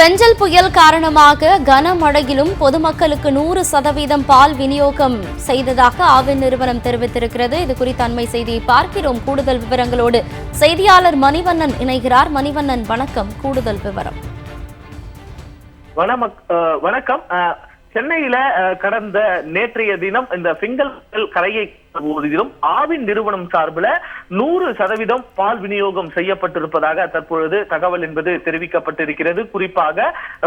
பெஞ்சல் புயல் காரணமாக கனமழையிலும் பொதுமக்களுக்கு நூறு சதவீதம் பால் விநியோகம் செய்ததாக ஆவின் நிறுவனம் தெரிவித்திருக்கிறது. இது குறித்த அண்மை செய்தியை பார்க்கிறோம். கூடுதல் விவரங்களோடு செய்தியாளர் மணிவண்ணன் இணைகிறார். மணிவண்ணன் வணக்கம். கூடுதல் விவரம். வணமக்- வணக்கம். அஹ் சென்னையில அஹ், கடந்த நேற்றைய தினம் இந்த பிங்கல் கரையை போதிலும் ஆவின் நிறுவனம் சார்பில் நூறு சதவீதம் பால் விநியோகம் செய்யப்பட்டிருப்பதாக தற்பொழுது தகவல் என்பது தெரிவிக்கப்பட்டிருக்கிறது. குறிப்பாக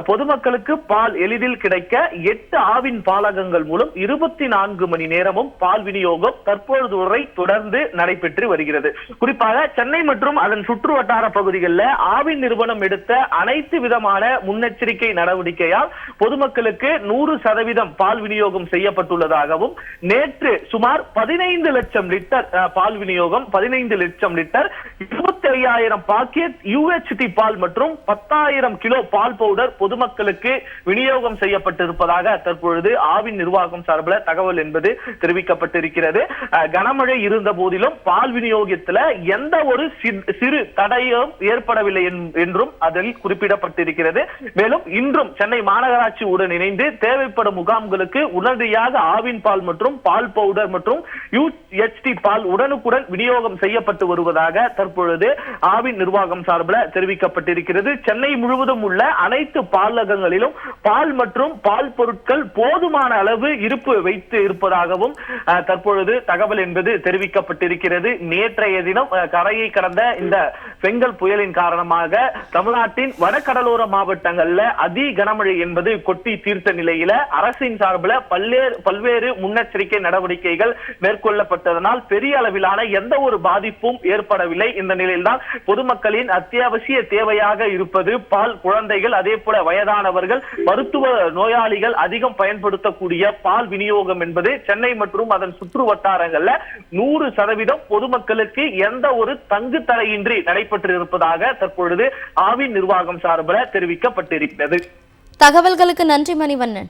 பொதுமக்களுக்கு பால் எளிதில் கிடைக்க எட்டு ஆவின் பாலகங்கள் மூலம் இருபத்தி நான்கு மணி நேரமும் பால் விநியோகம் தற்பொழுது வரை தொடர்ந்து நடைபெற்று வருகிறது. குறிப்பாக சென்னை மற்றும் அதன் சுற்று வட்டார பகுதிகளில் ஆவின் நிறுவனம் எடுத்த அனைத்து விதமான முன்னெச்சரிக்கை நடவடிக்கையால் பொதுமக்களுக்கு நூறு சதவீதம் பால் விநியோகம் செய்யப்பட்டுள்ளதாகவும் நேற்று சுமார் பதி பதினைந்து லட்சம் லிட்டர் பால் விநியோகம் பதினைந்து லட்சம் லிட்டர் இருபத்தி ஐயாயிரம் பாக்கெட் யூஎச்டி பால் மற்றும் பத்தாயிரம் கிலோ பால் பவுடர் பொதுமக்களுக்கு விநியோகம் செய்யப்பட்டிருப்பதாக தற்பொழுது ஆவின் நிர்வாகம் சார்பில் தகவல் என்பது தெரிவிக்கப்பட்டிருக்கிறது. கனமழை இருந்த போதிலும் பால் விநியோகத்துல எந்த ஒரு சிறு தடையும் ஏற்படவில்லை என்றும் அதில் குறிப்பிடப்பட்டிருக்கிறது. மேலும் இன்றும் சென்னை மாநகராட்சி உடன் இணைந்து தேவைப்படும் முகாம்களுக்கு உடனடியாக ஆவின் பால் மற்றும் பால் பவுடர் மற்றும் யூஎச்டி பால் உடனுக்குடன் விநியோகம் செய்யப்பட்டு வருவதாக தற்பொழுது ஆவின் நிர்வாகம் சார்பில் தெரிவிக்கப்பட்டிருக்கிறது. சென்னை முழுவதும் உள்ள அனைத்து பாலகங்களிலும் பால் மற்றும் பால் பொருட்கள் போதுமான அளவு இருப்பு வைத்து இருப்பதாகவும் தற்பொழுது தகவல் என்பது தெரிவிக்கப்பட்டிருக்கிறது. நேற்றைய தினம் கரையை கடந்த இந்த செங்கல் புயலின் காரணமாக தமிழ்நாட்டின் வடகடலோர மாவட்டங்கள்ல அதி கனமழை என்பது கொட்டி தீர்த்த நிலையில அரசின் சார்பில் பல்வேறு பல்வேறு முன்னெச்சரிக்கை நடவடிக்கைகள் மேற்கொள்ளப்பட்டதனால் பெரிய அளவிலான எந்த ஒரு பாதிப்பும் ஏற்படவில்லை. இந்த நிலையில்தான் பொதுமக்களின் அத்தியாவசிய தேவையாக இருப்பது பால் குழந்தைகள் அதே போல வயதானவர்கள் மருத்துவ நோயாளிகள் அதிகம் பயன்படுத்தக்கூடிய பால் விநியோகம் என்பது சென்னை மற்றும் அதன் சுற்று வட்டாரங்கள்ல நூறு சதவீதம் பொதுமக்களுக்கு எந்த ஒரு தங்கு தடையின்றி நடைபெற்றிருப்பதாக தற்பொழுது ஆவின் நிர்வாகம் சார்பில் தெரிவிக்கப்பட்டிருக்கிறது. தகவல்களுக்கு நன்றி மணிவண்ணன்.